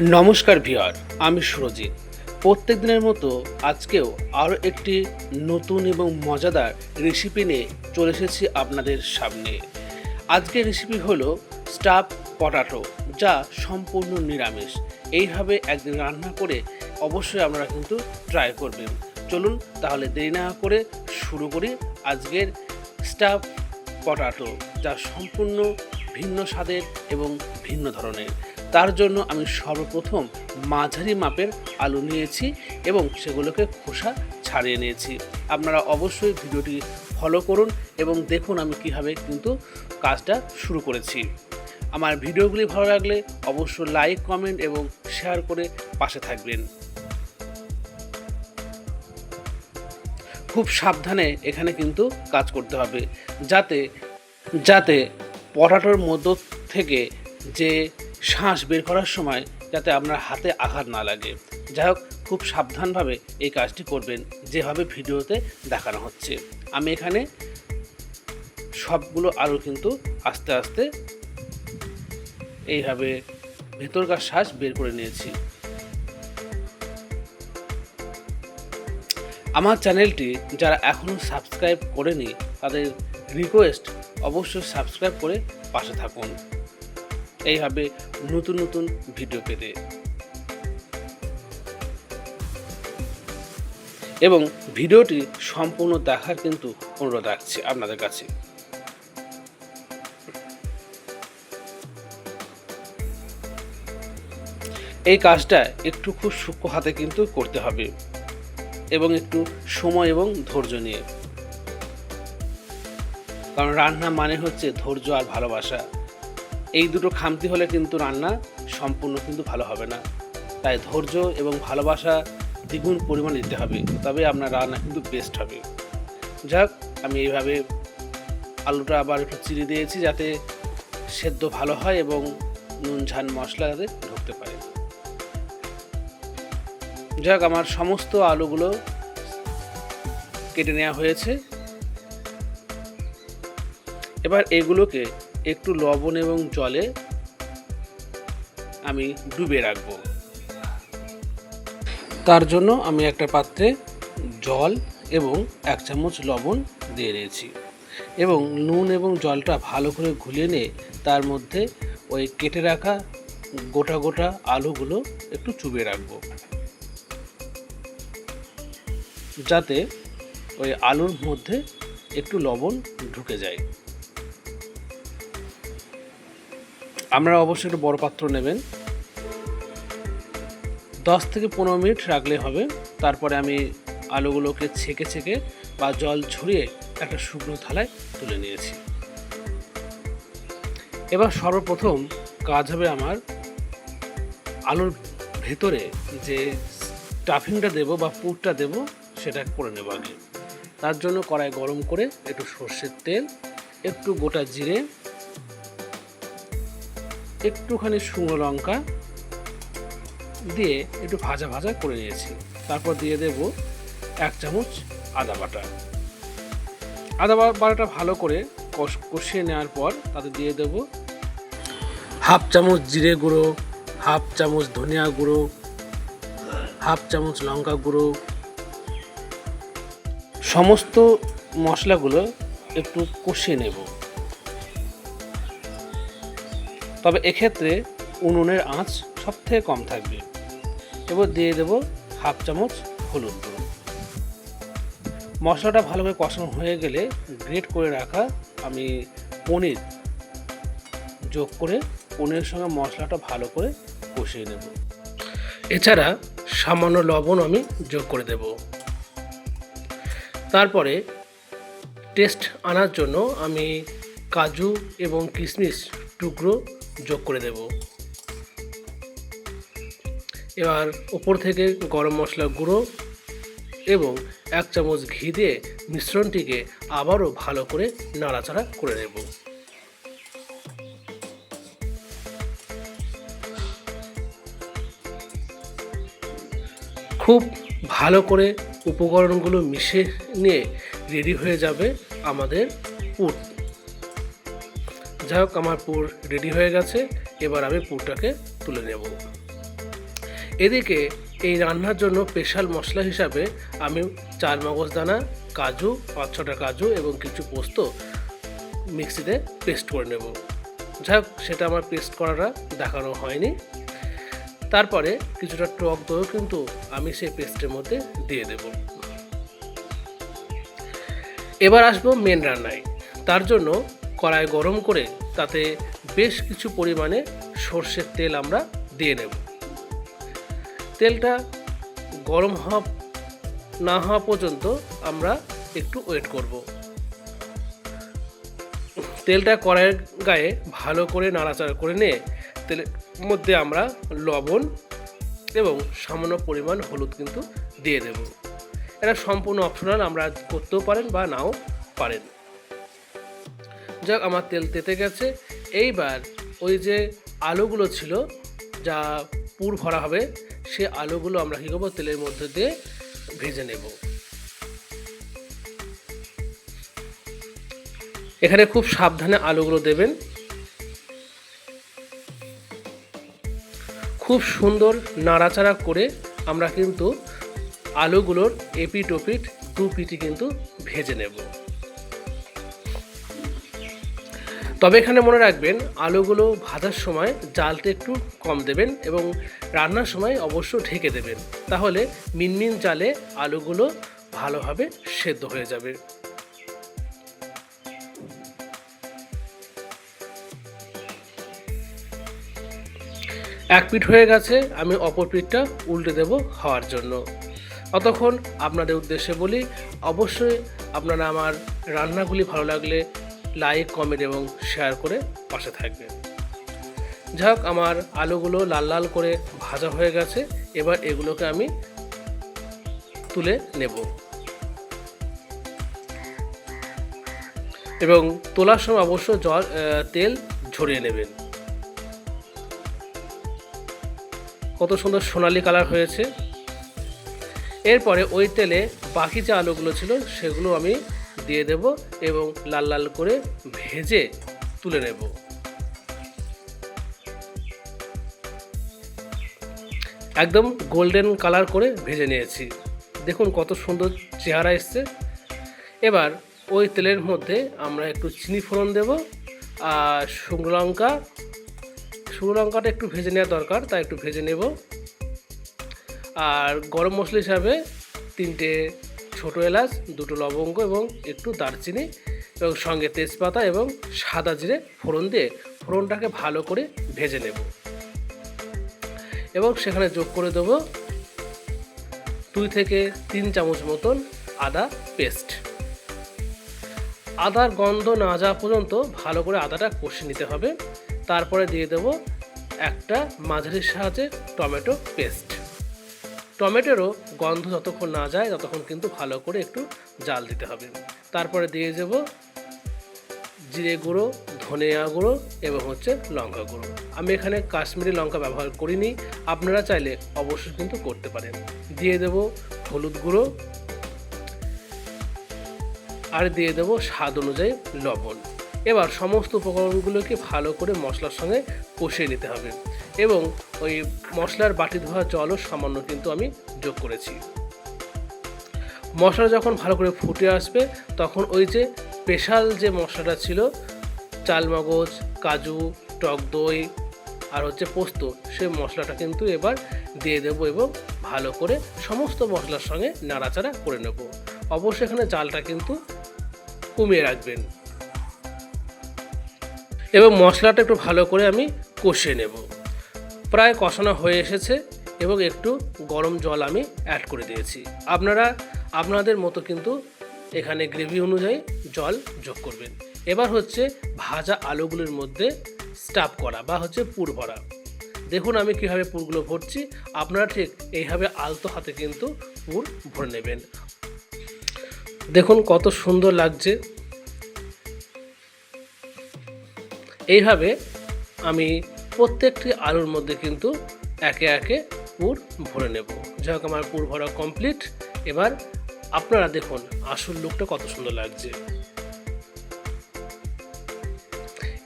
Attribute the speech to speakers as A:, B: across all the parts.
A: নমস্কার ভিওর আমি সুরজিৎ। প্রত্যেক দিনের মতো আজকেও আরও একটি নতুন এবং মজাদার রেসিপি নিয়ে চলে এসেছি আপনাদের সামনে। আজকের রেসিপি হলো স্টাফ পটাটো যা সম্পূর্ণ নিরামিষ। এইভাবে একদিন রান্না করে অবশ্যই আপনারা কিন্তু ট্রাই করবেন। চলুন তাহলে দেরি না করে শুরু করি আজকের স্টাফ পটাটো যা সম্পূর্ণ ভিন্ন স্বাদের এবং ভিন্ন ধরনের। তার জন্য আমি সর্বপ্রথম মাঝারি মাপের আলু নিয়েছি এবং সেগুলোকে খোসা ছাড়িয়ে নিয়েছি। আপনারা অবশ্যই ভিডিওটি ফলো করুন এবং দেখুন আমি কীভাবে কিন্তু কাজটা শুরু করেছি। আমার ভিডিওগুলি ভালো লাগলে অবশ্যই লাইক কমেন্ট এবং শেয়ার করে পাশে থাকবেন। খুব সাবধানে এখানে কিন্তু কাজ করতে হবে। যাতে যাতে পটাটোর মধ্য থেকে যে শ্বাস বের করার সময় যাতে আপনার হাতে আঘাত না লাগে। যাই হোক, খুব সাবধানভাবে এই কাজটি করবেন, যেভাবে ভিডিওতে দেখানো হচ্ছে। আমি এখানে সবগুলো আলু কিন্তু আস্তে আস্তে এইভাবে ভেতরকার শ্বাস বের করে নিয়েছি। আমার চ্যানেলটি যারা এখনও সাবস্ক্রাইব করেনি, তাদের রিকোয়েস্ট অবশ্যই সাবস্ক্রাইব করে পাশে থাকুন। এইভাবে নতুন নতুন ভিডিও পেতে। এবং ভিডিওটি সম্পূর্ণ দেখার কিন্তু অনুরোধ রাখছি আপনাদের কাছে। এই কাজটা একটু খুব সূক্ষ্ম হাতে কিন্তু করতে হবে এবং একটু সময় এবং ধৈর্য নিয়ে। কারণ রান্না মানে হচ্ছে ধৈর্য আর ভালোবাসা। এই দুটো খামতি হলে কিন্তু রান্না সম্পূর্ণ কিন্তু ভালো হবে না। তাই ধৈর্য এবং ভালোবাসা দ্বিগুণ পরিমাণ দিতে হবে, তবে আপনার রান্না কিন্তু বেস্ট হবে। যাক, আমি এইভাবে আলুটা আবার একটু চিড়ে দিয়েছি যাতে সেদ্ধ ভালো হয় এবং নুন ঝান মশলা যাতে ঢুকতে পারে। যাক, আমার সমস্ত আলুগুলো কেটে নেওয়া হয়েছে। এবার এগুলোকে একটু লবণ এবং জলে আমি ডুবে রাখব। তার জন্য আমি একটা পাত্রে জল এবং এক চামচ লবণ দিয়ে দিয়েছি এবং নুন এবং জলটা ভালো করে ঘুলিয়ে নিয়ে তার মধ্যে ওই কেটে রাখা গোটা গোটা আলুগুলো একটু চুবিয়ে রাখব। যাতে ওই আলুর মধ্যে একটু লবণ ঢুকে যায়। আমরা অবশ্যই একটু বড় পাত্র নেবেন। দশ থেকে পনেরো মিনিট রাখলে হবে। তারপরে আমি আলুগুলোকে ছেঁকে ছেঁকে বা জল ছড়িয়ে একটা শুকনো থালায় তুলে নিয়েছি। এবার সর্বপ্রথম কাজ হবে আমার আলুর ভেতরে যে স্টাফিংটা দেবো বা পুরটা দেবো সেটা করে নেব আগে। তার জন্য কড়াই গরম করে একটু সর্ষের তেল, একটু গোটা জিরে একটুখানি শুকনো লঙ্কা দিয়ে একটু ভাজা ভাজা করে নিয়েছি। তারপর দিয়ে দেব এক চামচ আদা বাটা। আদা বাটাটা ভালো করে কষ কষিয়ে নেওয়ার পর তাতে দিয়ে দেব হাফ চামচ জিরে গুঁড়ো, হাফ চামচ ধনিয়া গুঁড়ো, হাফ চামচ লঙ্কা গুঁড়ো। সমস্ত মশলাগুলো একটু কষিয়ে নেব। তবে এক্ষেত্রে উনুনের আঁচ সব থেকে কম থাকবে। এবার দিয়ে দেব হাফ চামচ হলুদ গুঁড়ো। মশলাটা ভালো করে কষানো হয়ে গেলে গ্রেট করে রাখা আমি পনির যোগ করে পনিরের সঙ্গে মশলাটা ভালো করে কষিয়ে নেব। এছাড়া সামান্য লবণ আমি যোগ করে দেব। তারপরে টেস্ট আনার জন্য আমি কাজু এবং কিশমিশ টুকরো যোগ করে দেব। এবার ওপর থেকে গরম মশলা গুঁড়ো এবং এক চামচ ঘি দিয়ে মিশ্রণটিকে আবারও ভালো করে নাড়াচাড়া করে নেব। খুব ভালো করে উপকরণগুলো মিশে নিয়ে রেডি হয়ে যাবে আমাদের পুর যাই হোক আমার পুর রেডি হয়ে গেছে। এবার আমি পুরটাকে তুলে নেব। এদিকে এই রান্নার জন্য স্পেশাল মশলা হিসাবে আমি চার মগজ দানা, কাজু, পাঁচ ছটা কাজু এবং কিছু পোস্ত মিক্সিতে পেস্ট করে নেব। যাই হোক সেটা আমার পেস্ট করাটা দেখানো হয়নি। তারপরে কিছুটা টক দইও কিন্তু আমি সেই পেস্টের মধ্যে দিয়ে দেব। এবার আসব মেন রান্নায়। তার জন্য কড়াই গরম করে তাতে বেশ কিছু পরিমাণে সর্ষের তেল আমরা দিয়ে নেব। তেলটা গরম হওয়া, না হওয়া পর্যন্ত আমরা একটু ওয়েট করব। তেলটা কড়াইয়ের গায়ে ভালো করে নাড়াচাড়া করে নিয়ে তেলের মধ্যে আমরা লবণ এবং সামান্য পরিমাণ হলুদ কিন্তু দিয়ে দেব। এটা সম্পূর্ণ অপশনাল আমরা করতেও পারেন বা নাও পারেন। যাক, আমার তেল তেতে গেছে। এইবার ওই যে আলুগুলো ছিল, যা পুর ভরা হবে, সে আলুগুলো আমরা কী করব? তেলের মধ্যে দিয়ে ভেজে নেব। এখানে খুব সাবধানে আলুগুলো দেবেন। খুব সুন্দর নাড়াচাড়া করে আমরা কিন্তু আলুগুলোর এপিট ওপিট দু পিটি কিন্তু ভেজে নেব। তবে এখানে মনে রাখবেন, আলুগুলো ভাজার সময় জালটা একটু কম দেবেন এবং রান্নার সময় অবশ্য ঢেকে দেবেন। তাহলে মিনমিন জালে আলুগুলো ভালোভাবে সেদ্ধ হয়ে যাবে। এক পিঠ হয়ে গেছে, আমি অপর পিঠটা উল্টে দেব হওয়ার জন্য। অতক্ষণ আপনাদের উদ্দেশ্যে বলি, অবশ্যই আপনারা আমার রান্নাগুলি ভালো লাগলে লাইক, কমেন্ট এবং শেয়ার করে পাশে থাকবেন। যাক আমার আলুগুলো লাল লাল করে ভাজা হয়ে গেছে, এবার এগুলোকে আমি তুলে নেব। এবং তোলার সময় অবশ্য জল তেল ঝরিয়ে নেবেন। কত সুন্দর সোনালি কালার হয়েছে। এরপরে ওই তেলে বাকি যে আলুগুলো ছিল, সেগুলো আমি দিয়ে দেব এবং লাল লাল করে ভেজে তুলে নেব। একদম গোল্ডেন কালার করে ভেজে নিয়েছি। দেখুন কত সুন্দর চেহারা এসছে। এবার ওই তেলের মধ্যে আমরা একটু চিনি ফোড়ন দেব আর শুকনো লঙ্কা। শুকনো লঙ্কাটা একটু ভেজে নেওয়া দরকার, তাই একটু ভেজে নেব। আর গরম মশলা হিসাবে তিনটে ছোটো এলাচ, দুটো লবঙ্গ এবং একটু দারচিনি এবং সঙ্গে তেজপাতা এবং সাদা জিরে ফোড়ন দিয়ে ফোড়নটাকে ভালো করে ভেজে নেব। এবং সেখানে যোগ করে দেবো দুই থেকে তিন চামচ মতন আদা পেস্ট। আদার গন্ধ না যাওয়া পর্যন্ত ভালো করে আদাটা কষে নিতে হবে। তারপরে দিয়ে দেব একটা মাঝারির সাহায্যে টমেটো পেস্ট। টমেটোরও গন্ধ যতক্ষণ না যায়, ততক্ষণ কিন্তু ভালো করে একটু জাল দিতে হবে। তারপরে দিয়ে দেব জিরে গুঁড়ো, ধনিয়া গুঁড়ো এবং হচ্ছে লঙ্কা গুঁড়ো। আমি এখানে কাশ্মীরি লঙ্কা ব্যবহার করিনি, আপনারা চাইলে অবশ্যই কিন্তু করতে পারেন। দিয়ে দেব হলুদ গুঁড়ো আর দিয়ে দেবো স্বাদ অনুযায়ী লবণ। এবার সমস্ত উপকরণগুলোকে ভালো করে মশলার সঙ্গে কষিয়ে নিতে হবে। এবং ওই মশলার বাটি ধোয়া জলও সামান্য কিন্তু আমি যোগ করেছি। মশলা যখন ভালো করে ফুটে আসবে, তখন ওই যে স্পেশাল যে মশলাটা ছিল চালমগজ কাজু, টক দই আর হচ্ছে পোস্ত, সেই মশলাটা কিন্তু এবার দিয়ে দেবো এবং ভালো করে সমস্ত মশলার সঙ্গে নাড়াচাড়া করে নেব। অবশ্যই এখানে চালটা কিন্তু কমিয়ে রাখবেন। এবং মশলাটা একটু ভালো করে আমি কষিয়ে নেব। প্রায় কষানো হয়ে এসেছে এবং একটু গরম জল আমি অ্যাড করে দিয়েছি। আপনারা, আপনাদের মতো কিন্তু এখানে গ্রেভি অনুযায়ী জল যোগ করবেন। এবার হচ্ছে ভাজা আলুগুলির মধ্যে স্টাফ করা বা হচ্ছে পুর ভরা। দেখুন আমি কীভাবে পুরগুলো ভরছি। আপনারা ঠিক এইভাবে আলতো হাতে কিন্তু পুর ভরে নেবেন। দেখুন কত সুন্দর লাগছে। এইভাবে আমি প্রত্যেকটি আলুর মধ্যে কিন্তু একে একে পুর ভরে নেব। যাই হোক, আমার পুর ভরা কমপ্লিট এবার আপনারা দেখুন, আসল লুকটা কত সুন্দর লাগছে।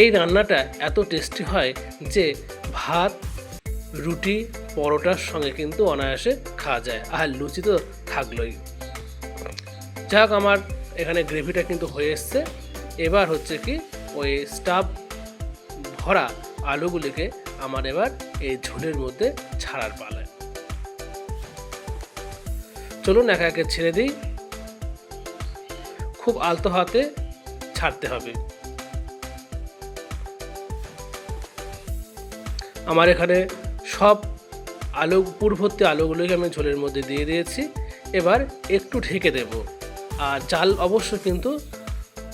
A: এই রান্নাটা এত টেস্টি হয় যে ভাত, রুটি, পরোটার সঙ্গে কিন্তু অনায়াসে খাওয়া যায়। আর লুচি তো থাকলোই। যাক আমার এখানে গ্রেভিটা কিন্তু হয়ে এসছে। এবার হচ্ছে কি, ওই স্টাফ ভরা আলুগুলিকে আমার এবার এই ঝোলের মধ্যে ছাড়ার পালায়। চলুন একা একে ছেড়ে দিই। খুব আলতো হাতে ছাড়তে হবে। আমার এখানে সব আলু, পূর্ববর্তী আলুগুলোকে আমি ঝোলের মধ্যে দিয়ে দিয়েছি। এবার একটু ঢেকে দেব। আর জাল অবশ্য কিন্তু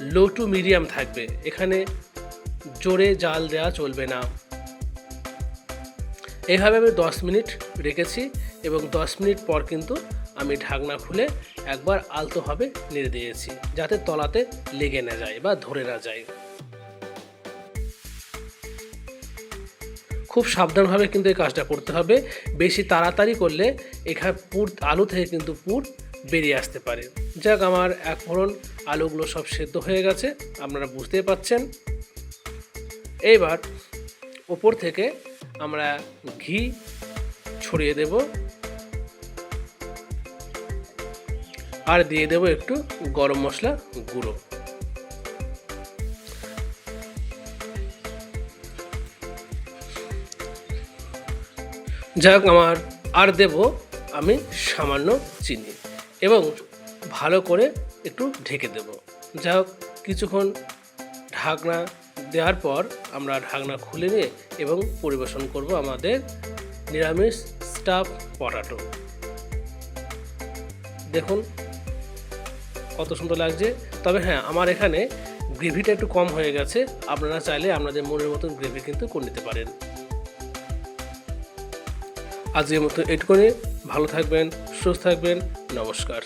A: লো টু মিডিয়াম থাকবে। এখানে জোরে জাল দেওয়া চলবে না। এইভাবে আমি দশ মিনিট রেখেছি এবং দশ মিনিট পর কিন্তু আমি ঢাকনা খুলে একবার আলতোভাবে নেড়ে দিয়েছি, যাতে তলাতে লেগে না যায় বা ধরে না যায়। খুব সাবধানভাবে কিন্তু এই কাজটা করতে হবে। বেশি তাড়াতাড়ি করলে এখানে পুর, আলু থেকে কিন্তু পুর বেরিয়ে আসতে পারে। যাক, আমার এক ফোড়ন আলুগুলো সব সেদ্ধ হয়ে গেছে, আপনারা বুঝতেই পাচ্ছেন এইবার ওপর থেকে আমরা ঘি ছড়িয়ে দেব। আর দিয়ে দেব একটু গরম মশলা গুঁড়ো। যাক, আমার আর দেব আমি সামান্য চিনি এবং ভালো করে একটু ঢেকে দেব। যাই হোক কিছুক্ষণ ঢাকনা দেওয়ার পর আমরা ঢাকনা খুলে নিয়ে এবং পরিবেশন করব আমাদের নিরামিষ স্টাফ পটাটো দেখুন কত সুন্দর লাগছে। তবে হ্যাঁ আমার এখানে গ্রেভিটা একটু কম হয়ে গেছে। আপনারা চাইলে আপনাদের মনের মতন গ্রেভি কিন্তু করে নিতে পারেন। আজকের মতো এটুকুনি। ভালো থাকবেন, সুস্থ থাকবেন। নমস্কার।